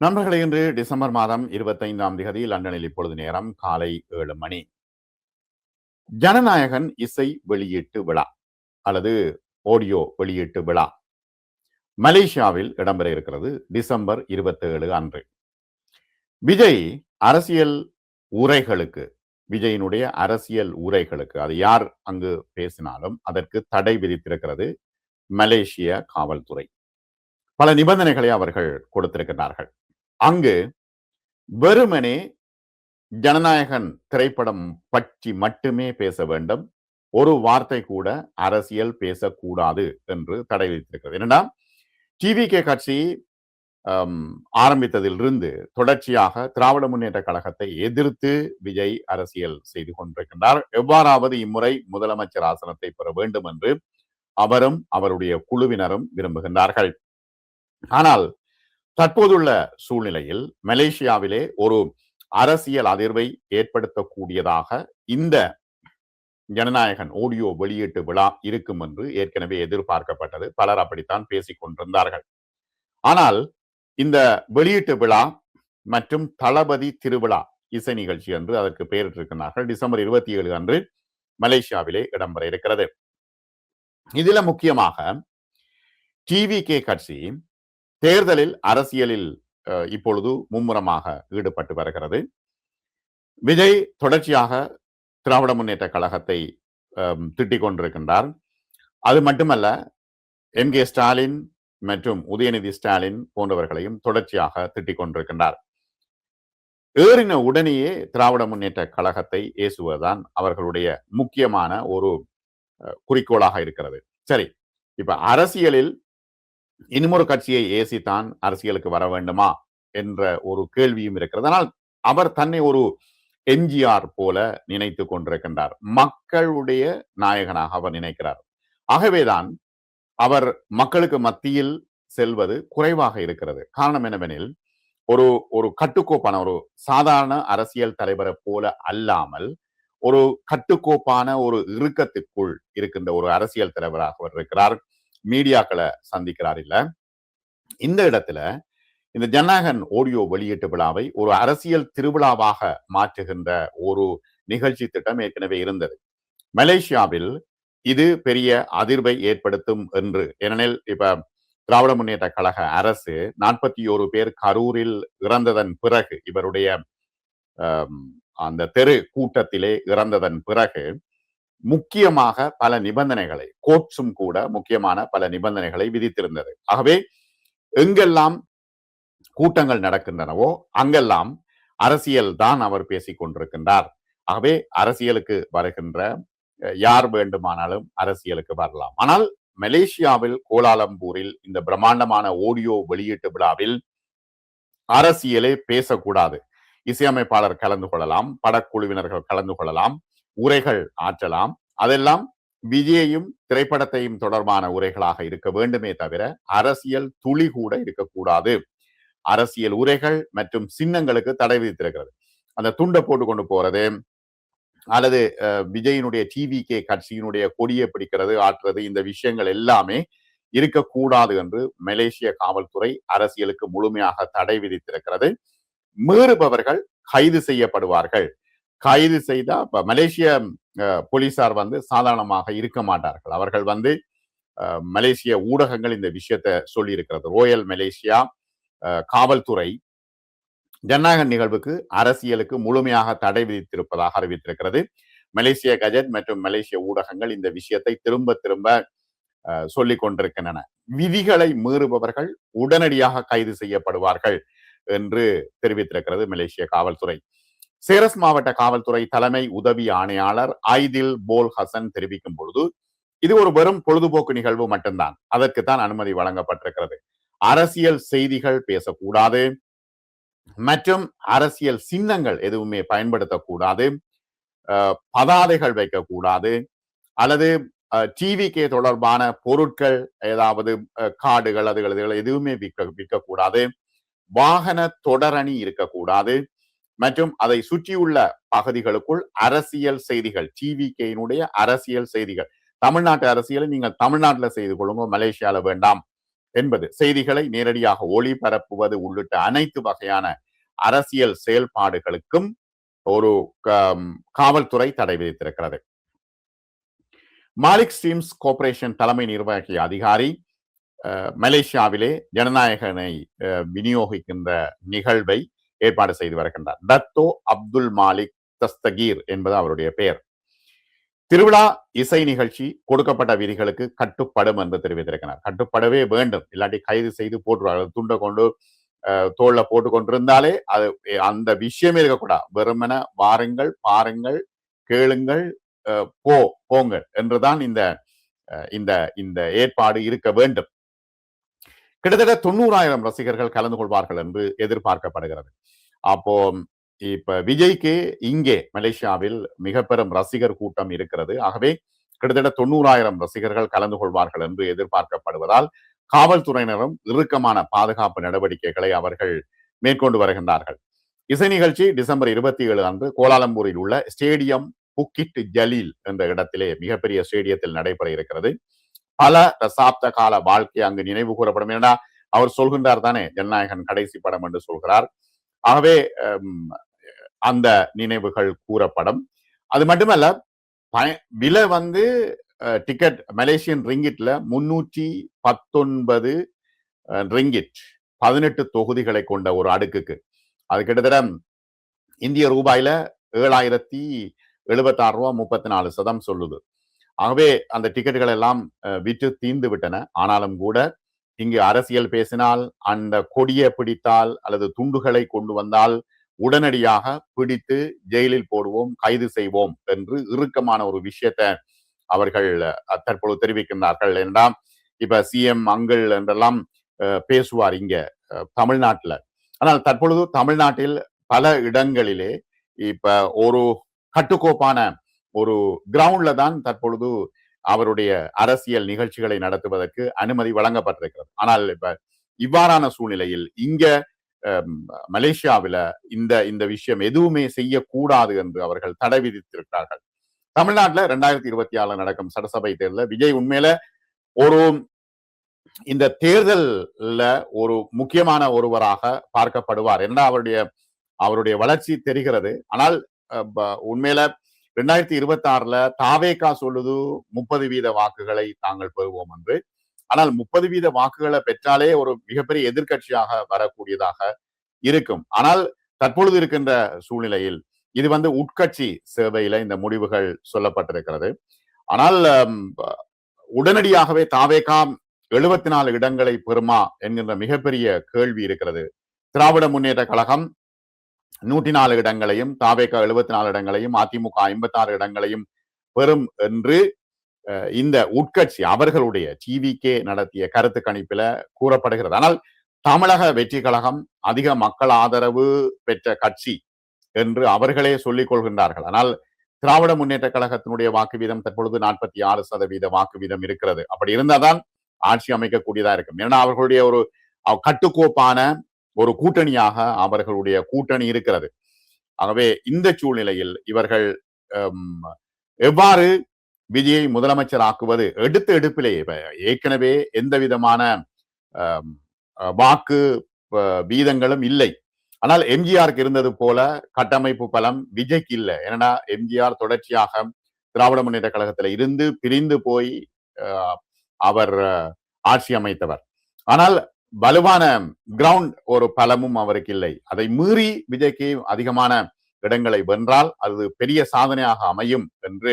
நண்பர்களே இன்று டிசம்பர் மாதம் இருபத்தைந்தாம் திகதி லண்டனில் இப்பொழுது நேரம் காலை ஏழு மணி. ஜனநாயகன் இசை வெளியீட்டு விழா அல்லது ஆடியோ வெளியீட்டு விழா மலேசியாவில் இடம்பெற இருக்கிறது டிசம்பர் இருபத்தேழு அன்று. விஜய் அரசியல் உரைகளுக்கு விஜயினுடைய அரசியல் உரைகளுக்கு அது யார் அங்கு பேசினாலும் அதற்கு தடை விதித்திருக்கிறது மலேசிய காவல்துறை. பல நிபந்தனைகளை அவர்கள் கொடுத்திருக்கிறார்கள் அங்கு வெறுமனே ஜனநாயகன் திரைப்படம் பற்றி மட்டுமே பேச வேண்டும். ஒரு வார்த்தை கூட அரசியல் பேசக்கூடாது என்று தடை விதித்திருக்கிறது. என்னன்னா டிவி கே கட்சி ஆரம்பித்ததிலிருந்து தொடர்ச்சியாக திராவிட முன்னேற்ற கழகத்தை எதிர்த்து விஜய் அரசியல் செய்து கொண்டிருக்கின்றார். எவ்வாறாவது இம்முறை முதலமைச்சர் ஆசனத்தை பெற வேண்டும் என்று அவரும் அவருடைய குழுவினரும் விரும்புகின்றார்கள். ஆனால் தற்போதுள்ள சூழ்நிலையில் மலேசியாவிலே ஒரு அரசியல் அதிர்வை ஏற்படுத்தக்கூடியதாக இந்த ஜனநாயகன் ஆடியோ வெளியீட்டு விழா இருக்கும் என்று ஏற்கனவே எதிர்பார்க்கப்பட்டது. பலர் அப்படித்தான் பேசிக் கொண்டிருந்தார்கள். ஆனால் இந்த வெளியீட்டு விழா மற்றும் தளபதி திருவிழா இசை நிகழ்ச்சி என்று அதற்கு பெயரிட்டிருக்கிறார்கள். டிசம்பர் இருபத்தி ஏழு அன்று மலேசியாவிலே இடம்பெற இருக்கிறது. இதுல முக்கியமாக டிவி கே கட்சி தேர்தலில் அரசியலில் இப்பொழுது மும்முரமாக ஈடுபட்டு வருகிறது. விஜய் தொடர்ச்சியாக திராவிட முன்னேற்ற கழகத்தை திட்டிக் கொண்டிருக்கின்றார். அது மட்டுமல்ல எம். கே. ஸ்டாலின் மற்றும் உதயநிதி ஸ்டாலின் போன்றவர்களையும் தொடர்ச்சியாக திட்டிக் கொண்டிருக்கின்றார். ஏறின உடனேயே திராவிட முன்னேற்ற கழகத்தை ஏசுவதுதான் அவர்களுடைய முக்கியமான ஒரு குறிக்கோளாக இருக்கிறது. சரி இப்ப அரசியலில் இன்னொரு கட்சியை ஏசி தான் அரசியலுக்கு வர வேண்டுமா என்ற ஒரு கேள்வியும் இருக்கிறது. ஆனால் அவர் தன்னை ஒரு எம்ஜிஆர் போல நினைத்து கொண்டிருக்கின்றார். மக்களுடைய நாயகனாக அவர் நினைக்கிறார். ஆகவேதான் அவர் மக்களுக்கு மத்தியில் செல்வது குறைவாக இருக்கிறது. காரணம் என்னவெனில் ஒரு ஒரு கட்டுக்கோப்பான ஒரு சாதாரண அரசியல் தலைவரை போல அல்லாமல் ஒரு கட்டுக்கோப்பான ஒரு இறுக்கத்துக்குள் இருக்கின்ற ஒரு அரசியல் தலைவராக அவர் இருக்கிறார். மீடியாக்களை சந்திக்கிறார் இல்ல. இந்த இடத்துல இந்த ஜனநாயகன் ஓடியோ வெளியீட்டு விழாவை ஒரு அரசியல் திருவிழாவாக மாற்றுகின்ற ஒரு நிகழ்ச்சி திட்டம் ஏற்கனவே இருந்தது. மலேசியாவில் இது பெரிய அதிர்வை ஏற்படுத்தும் என்று ஏனெனில் இப்ப திராவிட முன்னேற்ற கழக அரசு நாற்பத்தி ஓரு பேர் கரூரில் இறந்ததன் பிறகு இவருடைய அந்த தெரு கூட்டத்திலே இறந்ததன் பிறகு முக்கியமாக பல நிபந்தனைகளை கோட்ஸும் கூட முக்கியமான பல நிபந்தனைகளை விதித்திருந்தது. ஆகவே எங்கெல்லாம் கூட்டங்கள் நடக்கின்றனவோ அங்கெல்லாம் அரசியல் தான் அவர் பேசிக் கொண்டிருக்கின்றார். ஆகவே அரசியலுக்கு வருகின்ற யார் வேண்டுமானாலும் அரசியலுக்கு வரலாம். ஆனால் மலேசியாவில் கோலாலம்பூரில் இந்த பிரம்மாண்டமான ஓடியோ வெளியீட்டு விழாவில் அரசியலே பேசக்கூடாது. இசையமைப்பாளர் கலந்து கொள்ளலாம் படக்குழுவினர்கள் கலந்து கொள்ளலாம். உரைகள் ஆற்றலாம். அதெல்லாம் விஜயையும் திரைப்படத்தையும் தொடர்பான உரைகளாக இருக்க வேண்டுமே தவிர அரசியல் துளி கூட இருக்கக்கூடாது. அரசியல் உரைகள் மற்றும் சின்னங்களுக்கு தடை விதித்திருக்கிறது. அந்த துண்டை போட்டு கொண்டு போறது அல்லது விஜயினுடைய டிவி கே கட்சியினுடைய கொடியை பிடிக்கிறது ஆற்றுறது இந்த விஷயங்கள் எல்லாமே இருக்கக்கூடாது என்று மலேசிய காவல்துறை அரசியலுக்கு முழுமையாக தடை விதித்திருக்கிறது. மீறுபவர்கள் கைது செய்யப்படுவார்கள். கைது செய்தா இப்ப மலேசிய போலீசார் வந்து சாதாரணமாக இருக்க மாட்டார்கள். அவர்கள் வந்து மலேசிய ஊடகங்கள் இந்த விஷயத்தை சொல்லி இருக்கிறது ரோயல் மலேசியா காவல்துறை ஜனநாயக நிகழ்வுக்கு அரசியலுக்கு முழுமையாக தடை விதித்திருப்பதாக அறிவித்திருக்கிறது. மலேசிய கஜெட் மற்றும் மலேசிய ஊடகங்கள் இந்த விஷயத்தை திரும்ப திரும்ப சொல்லிக் கொண்டிருக்கின்றன. விதிகளை மீறுபவர்கள் உடனடியாக கைது செய்யப்படுவார்கள் என்று தெரிவித்திருக்கிறது மலேசிய காவல்துறை. சேரஸ் மாவட்ட காவல்துறை தலைமை உதவி ஆணையாளர் ஐதில் போல் ஹசன் தெரிவிக்கும் பொழுது இது ஒரு வெறும் பொழுதுபோக்கு நிகழ்வு மட்டும்தான். அதற்குத்தான் அனுமதி வழங்கப்பட்டிருக்கிறது. அரசியல் செய்திகள் பேசக்கூடாது. மற்றும் அரசியல் சின்னங்கள் எதுவுமே பயன்படுத்தக்கூடாது. பதாதைகள் வைக்கக்கூடாது. அல்லது டிவிக்கே தொடர்பான பொருட்கள் ஏதாவது காடுகள் அதுகள் இதுகள் எதுவுமே விற்க விற்கக்கூடாது. வாகன தொடரணி இருக்கக்கூடாது. மற்றும் அதை சுற்றியுள்ள பகுதிகளுக்குள் அரசியல் செய்திகள் டிவிகேயினுடைய அரசியல் செய்திகள். தமிழ்நாட்டு அரசியலை நீங்கள் தமிழ்நாட்டில் செய்து கொள்ளுங்க மலேசியால வேண்டாம் என்பது. செய்திகளை நேரடியாக ஒளிபரப்புவது உள்ளிட்ட அனைத்து வகையான அரசியல் செயல்பாடுகளுக்கும் ஒரு காவல்துறை தடை விதித்திருக்கிறது. மாலிக் ஸ்டீம்ஸ் கோர்பரேஷன் தலைமை நிர்வாகி அதிகாரி மலேசியாவிலே ஜனநாயகனை விநியோகிக்கின்ற நிகழ்வை ஏற்பாடு செய்து வருகின்றார். தத்தோ அப்துல் மாலிக் தஸ்தகீர் என்பது அவருடைய பெயர். திருவிழா இசை நிகழ்ச்சி கொடுக்கப்பட்ட விதிகளுக்கு கட்டுப்படும் என்று தெரிவித்திருக்கிறார். கட்டுப்படவே வேண்டும். இல்லாட்டி கைது செய்து போட்டுருவார்கள் துண்டை கொண்டு தோல்ல போட்டு கொண்டிருந்தாலே அது அந்த விஷயமே இருக்கக்கூடாது. வெறுமன வாருங்கள் பாருங்கள் கேளுங்கள் போ போங்கள் என்றுதான் இந்த இந்த இந்த ஏற்பாடு இருக்க வேண்டும். கிட்டத்தட்ட தொண்ணூறாயிரம் ரசிகர்கள் கலந்து கொள்வார்கள் என்று எதிர்பார்க்கப்படுகிறது. அப்போ இப்ப விஜய்க்கு இங்கே மலேசியாவில் மிக பெரும் ரசிகர் கூட்டம் இருக்கிறது. ஆகவே கிட்டத்தட்ட தொண்ணூறாயிரம் ரசிகர்கள் கலந்து கொள்வார்கள் என்று எதிர்பார்க்கப்படுவதால் காவல்துறையினரும் இறுக்கமான பாதுகாப்பு நடவடிக்கைகளை அவர்கள் மேற்கொண்டு வருகின்றார்கள். இசை நிகழ்ச்சி டிசம்பர் இருபத்தி ஏழு அன்று கோலாலம்பூரில் உள்ள ஸ்டேடியம் புக்கிட் ஜலீல் என்ற இடத்திலே மிகப்பெரிய ஸ்டேடியத்தில் நடைபெற இருக்கிறது. பல தசாப்த கால வாழ்க்கை அங்கு நினைவு கூறப்படும். ஏன்னா அவர் சொல்கின்றார் தானே ஜனநாயகன் கடைசி படம் என்று சொல்கிறார். ஆகவே அந்த நினைவுகள் கூறப்படும். அது மட்டுமல்ல விலை வந்து டிக்கெட் மலேசியன் ரிங்கிட்ல முன்னூற்றி பத்தொன்பது ரிங்கிட் பதினெட்டு தொகுதிகளை கொண்ட ஒரு அடுக்குக்கு. அது கிட்டத்தட்ட இந்திய ரூபாயில ஏழாயிரத்தி எழுபத்தி ஆறு ரூபா முப்பத்தி நாலு சதம் சொல்லுது. ஆகவே அந்த டிக்கெட்டுகள் எல்லாம் விற்று தீர்ந்து விட்டன. ஆனாலும் கூட இங்கு அரசியல் பேசினால் அந்த கொடியை பிடித்தால் அல்லது துண்டுகளை கொண்டு வந்தால் உடனடியாக பிடித்து ஜெயிலில் போடுவோம் கைது செய்வோம் என்று இறுக்கமான ஒரு விஷயத்தை அவர்கள் தற்பொழுது தெரிவிக்கின்றார்கள். என்றால் இப்ப சிஎம் அங்கிள் என்றெல்லாம் பேசுவார் இங்க தமிழ்நாட்டுல. ஆனால் தற்பொழுது தமிழ்நாட்டில் பல இடங்களிலே இப்ப ஒரு கட்டுக்கோப்பான ஒரு கிரவுண்ட்ல தான் தற்பொழுது அவருடைய அரசியல் நிகழ்ச்சிகளை நடத்துவதற்கு அனுமதி வழங்கப்பட்டிருக்கிறது. ஆனால் இப்ப இவ்வாறான சூழ்நிலையில் இங்க மலேசியாவில இந்த இந்த விஷயம் எதுவுமே செய்யக்கூடாது என்று அவர்கள் தடை விதித்திருக்கிறார்கள். தமிழ்நாட்டுல ரெண்டாயிரத்தி இருபத்தி ஆறுல நடக்கும் சட்டசபை தேர்தலில் விஜய் உண்மையில ஒரு இந்த தேர்தல்ல ஒரு முக்கியமான ஒருவராக பார்க்கப்படுவார். என்ன அவருடைய அவருடைய வளர்ச்சி தெரிகிறது. ஆனால் உண்மையில ரெண்டாயிரத்தி இருபத்தி ஆறுல தாவேகா சொல்லுது முப்பது வீத வாக்குகளை தாங்கள் பெறுவோம் என்று. ஆனால் முப்பது வீத வாக்குகளை பெற்றாலே ஒரு மிகப்பெரிய எதிர்கட்சியாக வரக்கூடியதாக இருக்கும். ஆனால் தற்பொழுது இருக்கின்ற சூழ்நிலையில் இது வந்து உட்கட்சி சேவையில இந்த முடிவுகள் சொல்லப்பட்டிருக்கிறது. ஆனால் உடனடியாகவே தாவேகா எழுபத்தி நாலு இடங்களை பெறுமா என்கின்ற மிகப்பெரிய கேள்வி இருக்கிறது. திராவிட முன்னேற்ற கழகம் நூற்றி நாலு இடங்களையும் தாவேகா எழுபத்தி நாலு இடங்களையும் அதிமுக ஐம்பத்தி ஆறு இடங்களையும் பெறும் என்று இந்த உட்கட்சி அவர்களுடைய டிவிகே நடத்திய கருத்து கணிப்பில கூறப்படுகிறது. ஆனால் தமிழக வெற்றி கழகம் அதிக மக்கள் ஆதரவு பெற்ற கட்சி என்று அவர்களே சொல்லிக் கொள்கின்றார்கள். ஆனால் திராவிட முன்னேற்ற கழகத்தினுடைய வாக்கு வீதம் தற்பொழுது நாற்பத்தி ஆறு சதவீத வாக்கு வீதம் இருக்கிறது. அப்படி இருந்தால்தான் ஆட்சி அமைக்கக்கூடியதா இருக்கும். ஏன்னா அவர்களுடைய ஒரு கட்டுக்கோப்பான ஒரு கூட்டணியாக அவர்களுடைய கூட்டணி இருக்கிறது. ஆகவே இந்த சூழ்நிலையில் இவர்கள் எவ்வாறு விஜயை முதலமைச்சர் ஆக்குவது எடுத்த எடுப்பிலேயே ஏற்கனவே எந்த விதமான வாக்கு வீதங்களும் இல்லை. ஆனால் எம்ஜிஆருக்கு இருந்தது போல கட்டமைப்பு பலம் விஜய்க்கு இல்லை. ஏன்னா எம்ஜிஆர் தொடர்ச்சியாக திராவிட முன்னேற்ற கழகத்துல இருந்து பிரிந்து போய் அவர் ஆட்சி அமைத்தவர். ஆனால் வலுவான கிரவுண்ட் ஒரு பலமும் அவருக்கு இல்லை. அதை மீறி விஜய்க்கு அதிகமான இடங்களை வென்றால் அது பெரிய சாதனையாக அமையும் என்று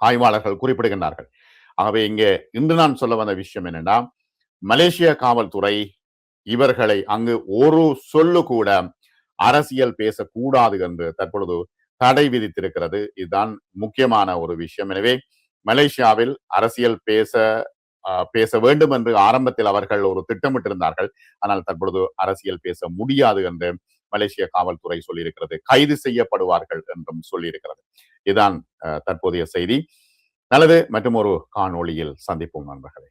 ஆய்வாளர்கள் குறிப்பிடுகின்றார்கள். ஆகவே இங்கே இன்று நான் சொல்ல வந்த விஷயம் என்னென்னா மலேசிய காவல்துறை இவர்களை அங்கு ஒரு சொல்லு கூட அரசியல் பேசக்கூடாது என்று தற்பொழுது தடை விதித்திருக்கிறது. இதுதான் முக்கியமான ஒரு விஷயம். எனவே மலேசியாவில் அரசியல் பேச பேச வேண்டும் என்று ஆரம்பத்தில் அவர்கள் ஒரு திட்டமிட்டிருந்தார்கள். ஆனால் தற்பொழுது அரசியல் பேச முடியாது என்று மலேசிய காவல்துறை சொல்லியிருக்கிறது. கைது செய்யப்படுவார்கள் என்றும் சொல்லியிருக்கிறது. இதுதான் தற்போதைய செய்தி. நல்லது மற்றும் ஒரு காணொளியில் சந்திப்போம் நண்பர்களே.